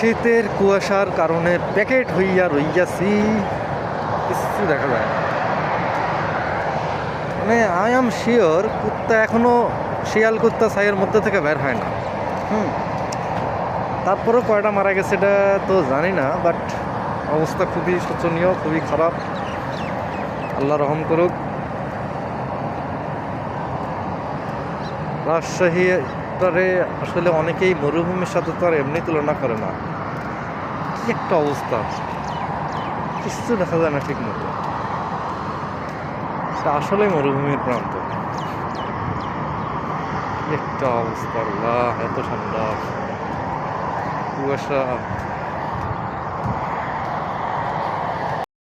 শীতের কুয়াশার কারণে প্যাকেট হইয়া রইয়াছি। কিছু দেখা যায় মানে আই এম শিওর কুত্তা এখনও শিয়াল কুত্তা ছাইয়ের মধ্যে থেকে বের হয় না। হুম। তারপরেও কয়টা মারা গেছে এটা তো জানি না বাট অবস্থা খুবই শোচনীয়, খুবই খারাপ। আল্লাহ রহম করুক। রাজশাহীটারে আসলে অনেকেই মরুভূমির সাথে তো আর এমনি তুলনা করে না। কি একটা অবস্থা। কিছু দেখা যায় না ঠিক মতো আসলে মরুভূমির প্রান্ত। একটা অবস্থা এত ঠান্ডা। কুয়াশা।